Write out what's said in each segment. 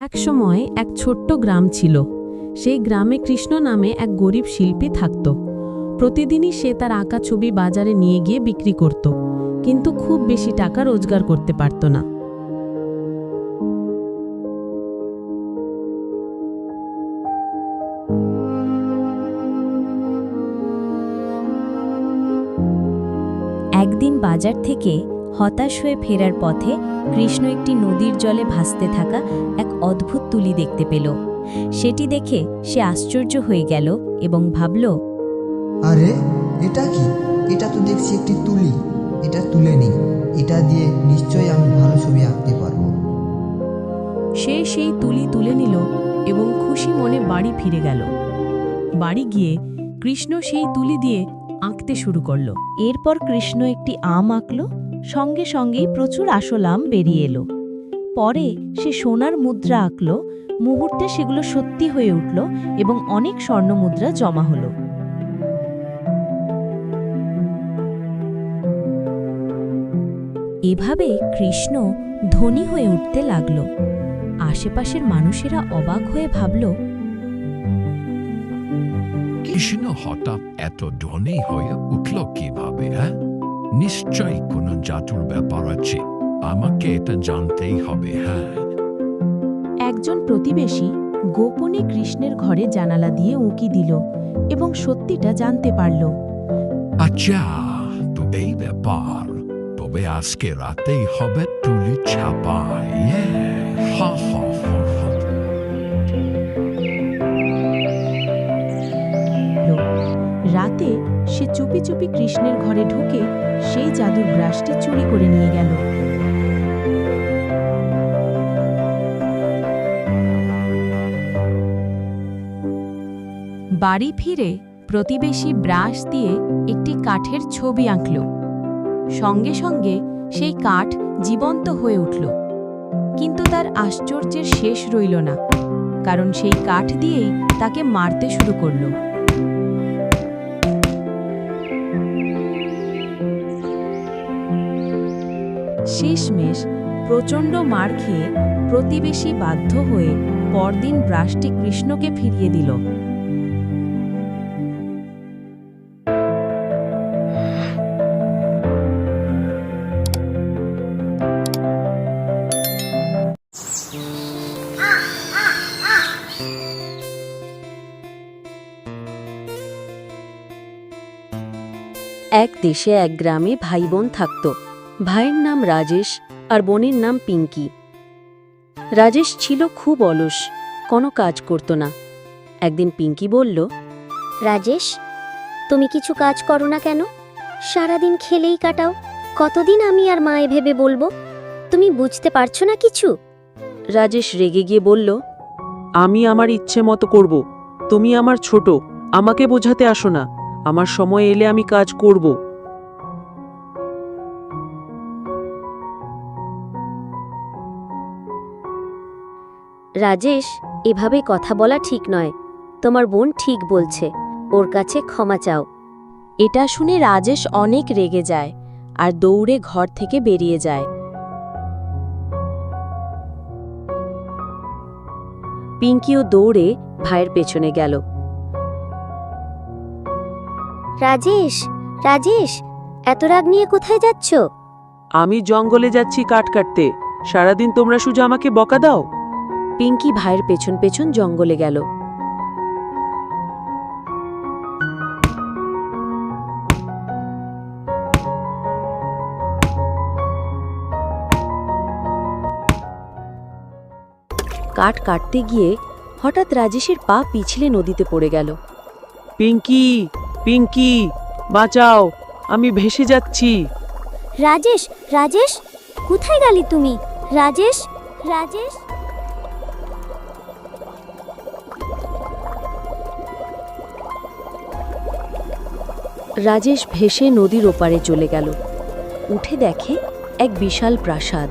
একসময় এক ছোট্ট গ্রাম ছিল। সেই গ্রামে কৃষ্ণ নামে এক গরিব শিল্পী থাকত। প্রতিদিনই সে তার আঁকা ছবি বাজারে নিয়ে গিয়ে বিক্রি করত, কিন্তু খুব বেশি টাকা রোজগার করতে পারত না। একদিন বাজার থেকে হতাশ হয়ে ফেরার পথে কৃষ্ণ একটি নদীর জলে ভাসতে থাকা এক অদ্ভুত তুলি দেখতে পেল। সেটি দেখে সে আশ্চর্য হয়ে গেল এবং ভাবল আরে এটা কি? এটা তো দেখছি একটি তুলি। এটা তুলে নিই। এটা দিয়ে নিশ্চয়ই আমি ভালো ছবি আঁকতে পারব। সে সেই তুলি তুলে নিল এবং খুশি মনে বাড়ি ফিরে গেল। বাড়ি গিয়ে কৃষ্ণ সেই তুলি দিয়ে আঁকতে শুরু করল। এরপর কৃষ্ণ একটি আম আঁকল সঙ্গে সঙ্গেই প্রচুর আসল আম বেরিয়ে এলো। পরে সে সোনার মুদ্রা আঁকল, মুহূর্তে সেগুলো সত্যি হয়ে উঠল এবং অনেক স্বর্ণ মুদ্রা জমা হলো। এভাবে কৃষ্ণ ধনী হয়ে উঠতে লাগল। আশেপাশের মানুষেরা অবাক হয়ে ভাবল, কৃষ্ণ হঠাৎ এত ধনী হয়ে উঠল কীভাবে হ্যাঁ? নিশ্চয়ই কোনো জাতুর ব্যাপার আছে। আমাকে এটা জানতেই হবে হ্যাঁ। একজন প্রতিবেশী গোপনে কৃষ্ণের ঘরে জানালা দিয়ে উঁকি দিল এবং সত্যিটা জানতে পারল। আচ্ছা তো এই ব্যাপার। তবে আজকে রাতেই হবে তুলি ছাপা চুপি চুপি কৃষ্ণের ঘরে ঢুকে সেই জাদুর ব্রাশটি চুরি করে নিয়ে গেল। বাড়ি ফিরে প্রতিবেশী ব্রাশ দিয়ে একটি কাঠের ছবি আঁকল। সঙ্গে সঙ্গে সেই কাঠ জীবন্ত হয়ে উঠল। কিন্তু তার আশ্চর্যের শেষ রইল না, কারণ সেই কাঠ দিয়েই তাকে মারতে শুরু করল। শেষমেশ প্রচণ্ড মার খেয়ে প্রতিবেশী বাধ্য হয়ে পরদিন ব্রাশটি কৃষ্ণকে ফিরিয়ে দিল। এক দেশে এক গ্রামে ভাই বোন থাকত। ভাইয়ের নাম রাজেশ আর বোনের নাম পিঙ্কি। রাজেশ ছিল খুব অলস কোনো কাজ করত না। একদিন পিঙ্কি বলল রাজেশ তুমি কিছু কাজ করো না কেন? সারাদিন খেলেই কাটাও। কতদিন আমি আর মায়ে ভেবে বলব? তুমি বুঝতে পারছ না কিছু? রাজেশ রেগে গিয়ে বলল আমি আমার ইচ্ছে মতো করব। তুমি আমার ছোট আমাকে বোঝাতে আসো না। আমার সময় এলে আমি কাজ করব। রাজেশ এভাবে কথা বলা ঠিক নয়। তোমার বোন ঠিক বলছে। ওর কাছে ক্ষমা চাও। এটা শুনে রাজেশ অনেক রেগে যায় আর দৌড়ে ঘর থেকে বেরিয়ে যায়। পিঙ্কিও দৌড়ে ভাইয়ের পেছনে গেল। রাজেশ রাজেশ এত রাগ নিয়ে কোথায় যাচ্ছ? আমি জঙ্গলে যাচ্ছি কাঠ কাটতে। সারাদিন তোমরা শুধু আমাকে বকা দাও? পিঙ্কি ভাইয়ের পেছন পেছন জঙ্গলে গেল। কাঠ কাটতে গিয়ে হঠাৎ রাজেশের পা পিছলে নদীতে পড়ে গেল। পিঙ্কি পিঙ্কি বাঁচাও আমি ভেসে যাচ্ছি। রাজেশ রাজেশ কোথায় গেলি তুমি? রাজেশ রাজেশ। রাজেশ ভেসে নদীর ওপারে চলে গেল। উঠে দেখে এক বিশাল প্রাসাদ।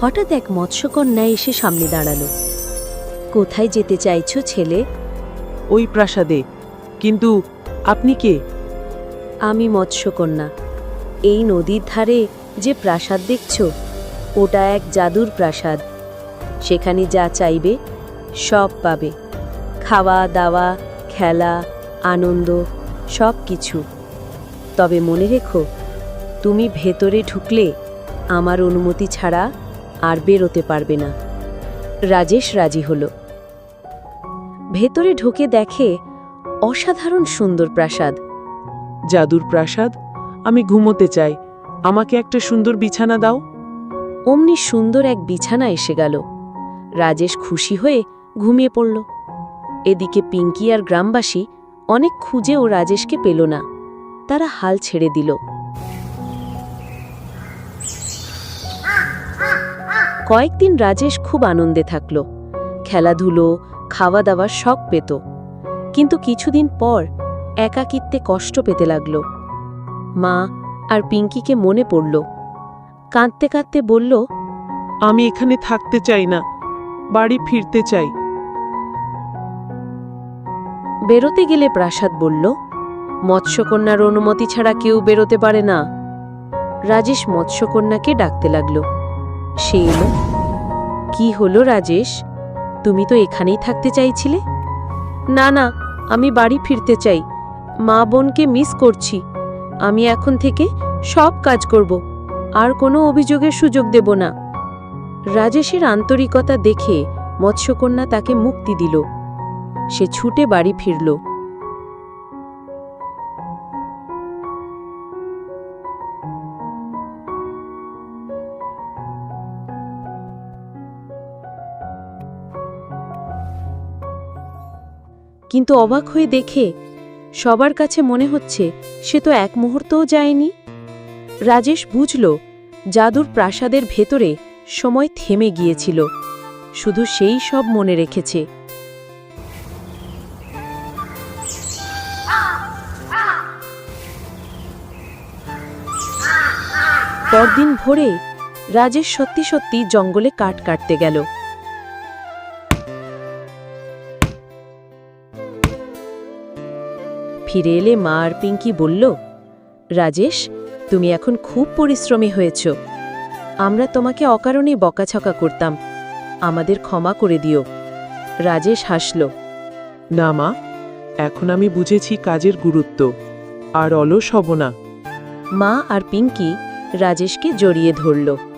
হঠাৎ এক মৎস্যকন্যা এসে সামনে দাঁড়াল। কোথায় যেতে চাইছো ছেলে? ওই প্রাসাদে। কিন্তু আপনি কে? আমি মৎস্যকন্যা। এই নদীর ধারে যে প্রাসাদ দেখছ ওটা এক জাদুর প্রাসাদ। সেখানে যা চাইবে সব পাবে। খাওয়া দাওয়া খেলা আনন্দ সব কিছু। তবে মনে রেখো তুমি ভেতরে ঢুকলে আমার অনুমতি ছাড়া আর বেরোতে পারবে না। রাজেশ রাজি হলো। ভেতরে ঢুকে দেখে অসাধারণ সুন্দর প্রাসাদ। জাদুর প্রাসাদ? আমি ঘুমোতে চাই। আমাকে একটা সুন্দর বিছানা দাও। অমনি সুন্দর এক বিছানা এসে গেল। রাজেশ খুশি হয়ে ঘুমিয়ে পড়ল। এদিকে পিঙ্কি আর গ্রামবাসী অনেক খুঁজেও রাজেশকে পেল না। তারা হাল ছেড়ে দিল। কয়েকদিন রাজেশ খুব আনন্দে থাকল। খেলাধুলো খাওয়া দাওয়ার শখ পেত। কিন্তু কিছুদিন পর একাকিত্বে কষ্ট পেতে লাগল। মা আর পিঙ্কিকে মনে পড়ল। কাঁদতে কাঁদতে বলল, আমি এখানে থাকতে চাই না, বাড়ি ফিরতে চাই। বেরোতে গেলে প্রাসাদ বলল, মৎস্যকন্যার অনুমতি ছাড়া কেউ বেরোতে পারে না। রাজেশ মৎস্যকন্যাকে ডাকতে লাগল। সে এলো, কি হলো রাজেশ? তুমি তো এখানেই থাকতে চাইছিলে? না না, আমি বাড়ি ফিরতে চাই। মা বোনকে মিস করছি। আমি এখন থেকে সব কাজ করব। আর কোনো অভিযোগের সুযোগ দেব না। রাজেশের আন্তরিকতা দেখে মৎস্যকন্যা তাকে মুক্তি দিল। সে ছুটে বাড়ি ফিরল। কিন্তু অবাক হয়ে দেখে সবার কাছে মনে হচ্ছে সে তো এক মুহূর্তও যায়নি। রাজেশ বুঝল জাদুর প্রাসাদের ভেতরে সময় থেমে গিয়েছিল, শুধু সেই সব মনে রেখেছে। পরদিন ভোরে রাজেশ সত্যি সত্যি জঙ্গলে কাঠ কাটতে গেল। ফিরে এলে মা আর পিঙ্কি বলল রাজেশ তুমি এখন খুব পরিশ্রমী হয়েছ। আমরা তোমাকে অকারণে বকাছকা করতাম। আমাদের ক্ষমা করে দিও। রাজেশ হাসল না মা এখন আমি বুঝেছি কাজের গুরুত্ব আর অলস হব না। মা আর পিঙ্কি রাজেশকে জড়িয়ে ধরল।